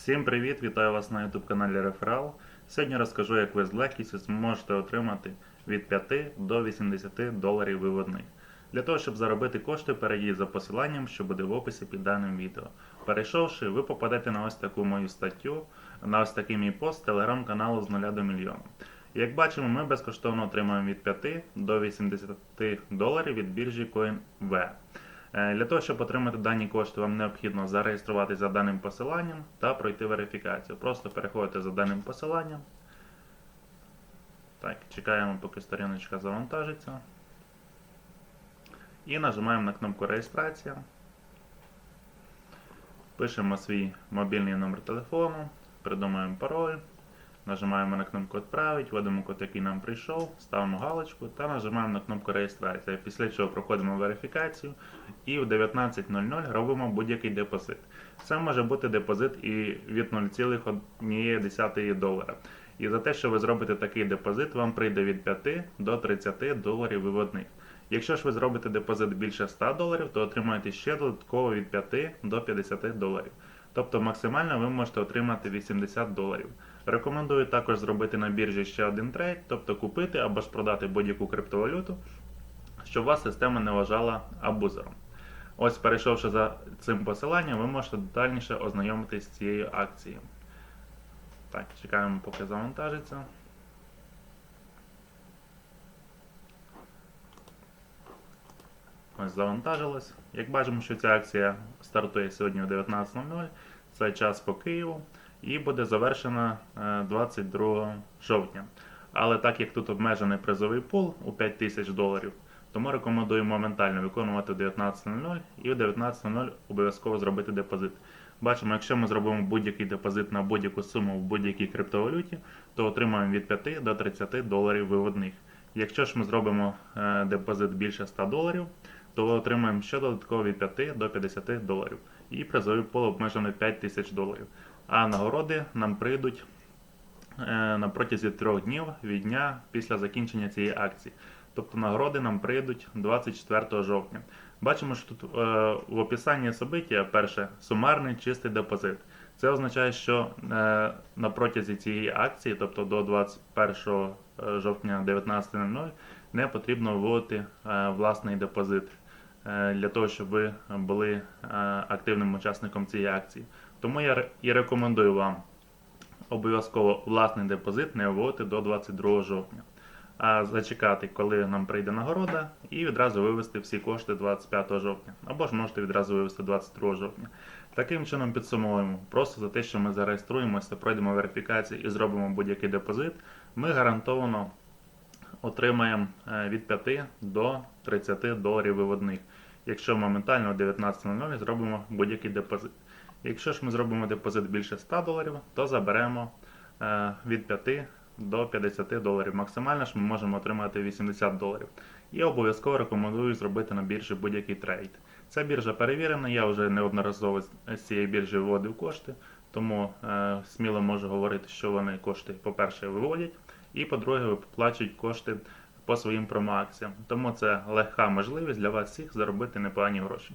Всім привіт! Вітаю вас на YouTube каналі Реферал. Сьогодні розкажу, як ви з легкістю зможете отримати від 5 до 80 доларів виводних. Для того, щоб заробити кошти, перейдіть за посиланням, що буде в описі під даним відео. Перейшовши, ви попадете на ось таку мою статтю, на ось такий мій пост телеграм-каналу з 0 до мільйона. Як бачимо, ми безкоштовно отримуємо від 5 до 80 доларів від біржі CoinV. Е, Для того, щоб отримати дані кошти, вам необхідно зареєструватися за даним посиланням та пройти верифікацію. Просто переходите за даним посиланням. Так, чекаємо, поки сторіночка завантажиться. І нажимаємо на кнопку реєстрація. Пишемо свій мобільний номер телефону, придумаємо пароль. Нажимаємо на кнопку Відправить, вводимо код, який нам прийшов, ставимо галочку та нажимаємо на кнопку реєстрація. Після чого проходимо верифікацію і в 19.00 робимо будь-який депозит. Це може бути депозит і від 0,1 долара. І за те, що ви зробите такий депозит, вам прийде від 5 до 30 доларів виводних. Якщо ж ви зробите депозит більше 100 доларів, то отримаєте ще додатково від 5 до 50 доларів. Тобто максимально ви можете отримати 80 доларів. Рекомендую також зробити на біржі ще один трейд, тобто купити або ж продати будь-яку криптовалюту, щоб вас система не вважала абузером. Ось, перейшовши за цим посиланням, ви можете детальніше ознайомитись з цією акцією. Так, чекаємо, поки завантажиться. Ось завантажилось. Як бачимо, що ця акція стартує сьогодні о 19.00, це час по Києву, і буде завершена е, 22 жовтня. Але так як тут обмежений призовий пул у 5 тисяч доларів, тому рекомендую моментально виконувати в 19.00 і в 19.00 обов'язково зробити депозит. Бачимо, якщо ми зробимо будь-який депозит на будь-яку суму в будь-якій криптовалюті, то отримаємо від 5 до 30 доларів виводних. Якщо ж ми зробимо е, депозит більше 100 доларів, то отримаємо ще додатково від 5 до 50 доларів. І призовий пол обмежений 5 тисяч доларів. А нагороди нам прийдуть е, на протязі трьох днів від дня після закінчення цієї акції. Тобто нагороди нам прийдуть 24 жовтня. Бачимо, що тут е, в описанні собиття перше сумарний чистий депозит. Це означає, що е, на протязі цієї акції, тобто до 21 жовтня 19.00, не потрібно вводити власний депозит для того, щоб ви були активним учасником цієї акції. Тому я і рекомендую вам обов'язково власний депозит не вводити до 22 жовтня, а зачекати, коли нам прийде нагорода, і відразу вивести всі кошти 25 жовтня. Або ж можете відразу вивести 22 жовтня. Таким чином підсумовуємо, просто за те, що ми зареєструємося, пройдемо верифікацію і зробимо будь-який депозит, ми гарантовано отримаємо е, від 5 до 30 доларів виводних. Якщо моментально о 19.00 зробимо будь-який депозит. Якщо ж ми зробимо депозит більше 100 доларів, то заберемо е, від 5 до 50 доларів. Максимально ж ми можемо отримати 80 доларів. І обов'язково рекомендую зробити на біржі будь-який трейд. Ця біржа перевірена, я вже неодноразово з цієї біржі виводив кошти, тому е, сміло можу говорити, що вони кошти, по-перше, виводять, і по-друге, виплачують кошти по своїм промоакціям. Тому це легка можливість для вас всіх заробити непогані гроші.